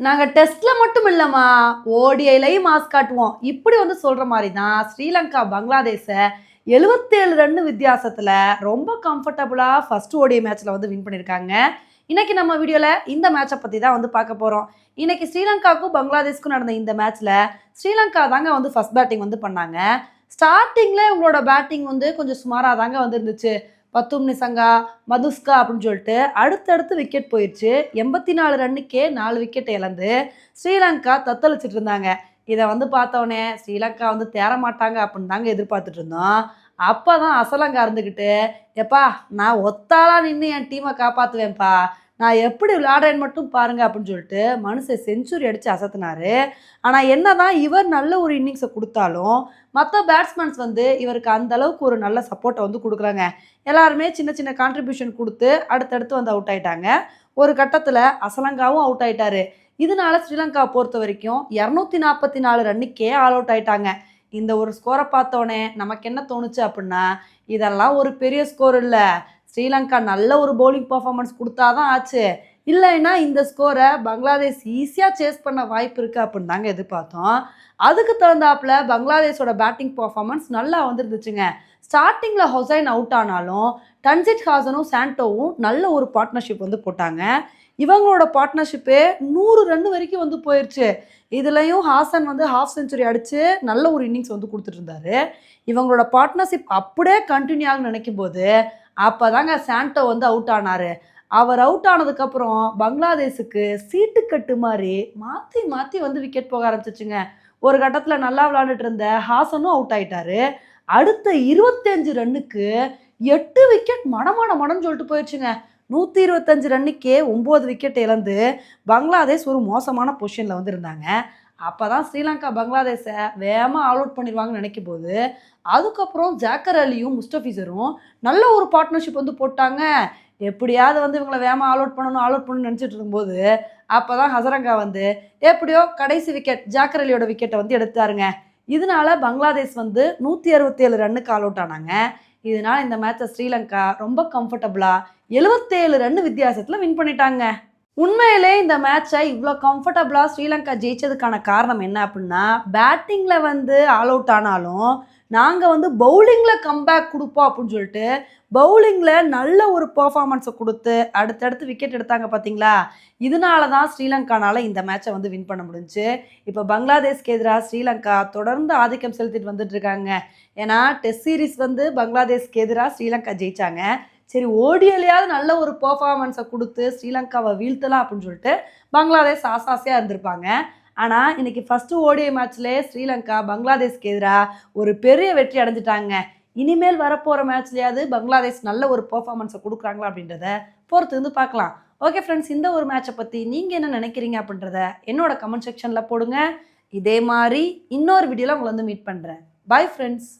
நாங்கள் டெஸ்ட்டில் மட்டும் இல்லைம்மா ஓடிஐலையும் மாஸ் காட்டுவோம். இப்படி வந்து சொல்கிற மாதிரி தான் ஸ்ரீலங்கா பங்களாதேஷை எழுபத்தேழு ரன் வித்தியாசத்தில் ரொம்ப கம்ஃபர்டபுளாக ஃபஸ்ட் ஓடிஐ மேட்ச்சில் வந்து வின் பண்ணியிருக்காங்க இன்றைக்கி நம்ம வீடியோவில் இந்த மேட்சை பற்றி தான் வந்து பார்க்க போகிறோம் இன்றைக்கி ஸ்ரீலங்காவுக்கும் பங்களாதேஷ்க்கும் நடந்த இந்த மேட்ச்சில் ஸ்ரீலங்கா தாங்க வந்து ஃபர்ஸ்ட் பேட்டிங் வந்து பண்ணாங்க. ஸ்டார்டிங்கில் உங்களோட பேட்டிங் வந்து கொஞ்சம் சுமாராக தாங்க வந்து இருந்துச்சு. பத்தும் நிசங்கா மதுஸ்கா அப்படின்னு சொல்லிட்டு அடுத்தடுத்து விக்கெட் போயிடுச்சு எண்பத்தி நாலு ரன்னுக்கே நாலு விக்கெட் இழந்து ஸ்ரீலங்கா தத்தளிச்சிட்டு இருந்தாங்க. இதை வந்து பார்த்தோன்னே ஸ்ரீலங்கா வந்து தேற மாட்டாங்க அப்படின்னு தாங்க எதிர்பார்த்துட்டு இருந்தோம். அப்போ தான் அசலங்கா இருந்துக்கிட்டு எப்பா நான் ஒத்தாளாக நின்று என் டீமை காப்பாற்றுவேன்ப்பா நான் எப்படி விளையாடுறேன்னு மட்டும் பாருங்கள் அப்படின்னு சொல்லிட்டு மனுஷன் செஞ்சுரி அடித்து அசத்துனாரு. ஆனால் என்ன தான் இவர் நல்ல ஒரு இன்னிங்ஸை கொடுத்தாலும் மற்ற பேட்ஸ்மேன்ஸ் வந்து இவருக்கு அந்த அளவுக்கு ஒரு நல்ல சப்போர்ட்டை வந்து கொடுக்குறாங்க எல்லாருமே சின்ன சின்ன கான்ட்ரிபியூஷன் கொடுத்து அடுத்தடுத்து வந்து அவுட் ஆயிட்டாங்க. ஒரு கட்டத்தில் அசலங்காவும் அவுட் ஆயிட்டாரு. இதனால ஸ்ரீலங்கா பொறுத்த வரைக்கும் இரநூத்தி நாற்பத்தி நாலு ரன்னுக்கே ஆல் அவுட் ஆயிட்டாங்க. இந்த ஒரு ஸ்கோரை பார்த்தோன்னே நமக்கு என்ன தோணுச்சு அப்படின்னா இதெல்லாம் ஒரு பெரிய ஸ்கோர் இல்லை. ஸ்ரீலங்கா நல்ல ஒரு பவுலிங் பர்ஃபார்மன்ஸ் கொடுத்தாதான் ஆச்சு. இல்லைன்னா இந்த ஸ்கோரை பங்களாதேஷ் ஈஸியாக சேஸ் பண்ண வாய்ப்பு இருக்குது அப்படின்னு தாங்க எதிர்பார்த்தோம். அதுக்கு தகுந்தாப்புல பங்களாதேஷோட பேட்டிங் பர்ஃபார்மன்ஸ் நல்லா வந்துருந்துச்சுங்க. ஸ்டார்டிங்கில் ஹொசைன் அவுட் ஆனாலும் டன்சிட் ஹாசனும் சாண்டோவும் நல்ல ஒரு பார்ட்னர்ஷிப் வந்து போட்டாங்க. இவங்களோட பார்ட்னர்ஷிப்பே நூறு ரன் வரைக்கும் வந்து போயிடுச்சு இதுலேயும் ஹாசன் வந்து ஹாஃப் செஞ்சுரி அடித்து நல்ல ஒரு இன்னிங்ஸ் வந்து கொடுத்துட்டு இருந்தாரு. இவங்களோட பார்ட்னர்ஷிப் அப்படியே கண்டினியூ ஆகும் நினைக்கும் போது அப்போ தாங்க சாண்டோ வந்து அவுட் ஆனார். அவர் அவுட் ஆனதுக்கப்புறம் பங்களாதேஷுக்கு சீட்டுக்கட்டு மாதிரி மாற்றி மாற்றி வந்து விக்கெட் போக ஆரம்பிச்சிச்சுங்க. ஒரு கட்டத்தில் நல்லா விளாண்டுட்டு இருந்த ஹாசனும் அவுட் ஆயிட்டாரு. அடுத்த இருபத்தஞ்சு ரன்னுக்கு எட்டு விக்கெட் மடமட மடம்னு சொல்லிட்டு போயிடுச்சுங்க. நூற்றி இருபத்தஞ்சு ரன்னுக்கே ஒம்பது விக்கெட் இழந்து பங்களாதேஷ் ஒரு மோசமான பொசிஷனில் வந்து இருந்தாங்க. அப்போ தான் ஸ்ரீலங்கா பங்களாதேஷை வேகமாக ஆல் அவுட் பண்ணிடுவாங்கன்னு நினைக்கும் போது அதுக்கப்புறம் ஜாக்கர் அலியும் முஸ்டபிசரும் நல்ல ஒரு பார்ட்னர்ஷிப் வந்து போட்டாங்க. எப்படியாவது வந்து இவங்களை வேகமாக ஆல் அவுட் பண்ணணும் ஆல் அவுட் பண்ணணும்னு நினச்சிட்டு இருக்கும்போது அப்போ தான் ஹசரங்கா வந்து எப்படியோ கடைசி விக்கெட் ஜாக்கர் அலியோட விக்கெட்டை வந்து எடுத்தாருங்க. இதனால பங்களாதேஷ் வந்து நூற்றி அறுபத்தேழு ரன்னுக்கு ஆல் அவுட் ஆனாங்க. இதனால் இந்த மேட்சை ஸ்ரீலங்கா ரொம்ப கம்ஃபர்டபுளாக எழுபத்தேழு ரன் வித்தியாசத்தில் வின் பண்ணிட்டாங்க. உண்மையிலே இந்த மேட்சை இவ்வளோ கம்ஃபர்டபுளாக ஸ்ரீலங்கா ஜெயிச்சதுக்கான காரணம் என்ன அப்படின்னா பேட்டிங்கில் வந்து ஆல் அவுட் ஆனாலும் நாங்கள் வந்து பவுலிங்கில் கம்பேக் கொடுப்போம் அப்படின்னு சொல்லிட்டு பவுலிங்கில் நல்ல ஒரு பர்ஃபார்மன்ஸை கொடுத்து அடுத்தடுத்து விக்கெட் எடுத்தாங்க பார்த்தீங்களா இதனால தான் ஸ்ரீலங்கானால் இந்த மேட்சை வந்து வின் பண்ண முடிஞ்சுச்சு இப்போ பங்களாதேஷ்க்கு எதிராக ஸ்ரீலங்கா தொடர்ந்து ஆதிக்கம் செலுத்திட்டு வந்துட்டு இருக்காங்க. ஏன்னா டெஸ்ட் சீரிஸ் வந்து பங்களாதேஷ்க்கு எதிராக ஸ்ரீலங்கா ஜெயித்தாங்க சரி ஓடியலையாவது நல்ல ஒரு பர்ஃபார்மன்ஸை கொடுத்து ஸ்ரீலங்காவை வீழ்த்தலாம் அப்படின்னு சொல்லிட்டு பங்களாதேஷ் ஆசாசியாக இருந்திருப்பாங்க. ஆனால் இன்னைக்கு ஃபஸ்ட்டு ஓடிஐ மேட்ச்லேயே ஸ்ரீலங்கா பங்களாதேஷ்க்கு எதிராக ஒரு பெரிய வெற்றி அடைஞ்சிட்டாங்க. இனிமேல் வரப்போகிற மேட்ச்லேயாவது பங்களாதேஷ் நல்ல ஒரு பர்ஃபார்மன்ஸை கொடுக்குறாங்களா அப்படின்றத பொறுத்து வந்து பார்க்கலாம். ஓகே ஃப்ரெண்ட்ஸ் இந்த ஒரு மேட்சை பற்றி நீங்கள் என்ன நினைக்கிறீங்க அப்படின்றத என்னோட கமெண்ட் செக்ஷனில் போடுங்க. இதே மாதிரி இன்னொரு வீடியோவில் உங்களை வந்து மீட் பண்ணுறேன் பாய் ஃப்ரெண்ட்ஸ்